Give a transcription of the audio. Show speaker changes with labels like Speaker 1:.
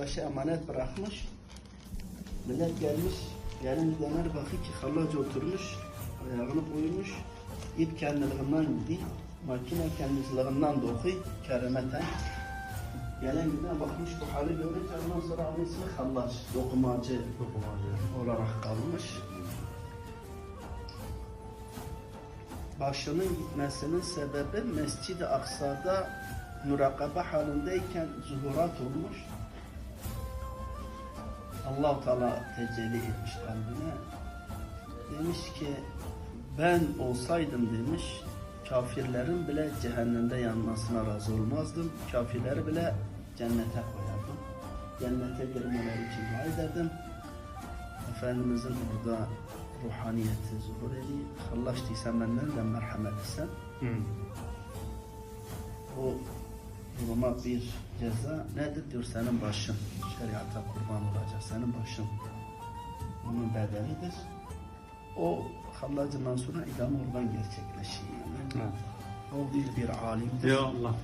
Speaker 1: arkadaşa emanet bırakmış. Millet gelmiş, bir döner bakıyor ki hallac oturmuş, ayağını koymuş, ip kendiliğinden gidiyor, makine kendiliğinden dokuyor, keremeten. Gelen giden bakmış bu hali görünce ondan sonra onun ismi hallaç, dokumacı olarak kalmış. Başının gitmesinin sebebi Mescid-i Aksa'da mürakabe halindeyken zuhurat olmuş. Allah Teala tecelli etmiş kalbine. Demiş ki ben olsaydım demiş kafirlerin bile cehennemde yanmasına razı olmazdım. Kafirleri bile cennete koyardım. Cennete girmeleri için dua ederdim. Efendimizin burada ruhaniyeti zuhur ediyor. Hallaç değilsen benden de merhamet etsen. Bu duruma bir ceza nedir diyor senin başın. Şeriata kurban olacak senin başın. Bunun bedelidir. O hallacından sonra idam oradan gerçekleşiyor. Yani
Speaker 2: Evet.
Speaker 1: o bir bir alimdir.
Speaker 2: Ya Allah.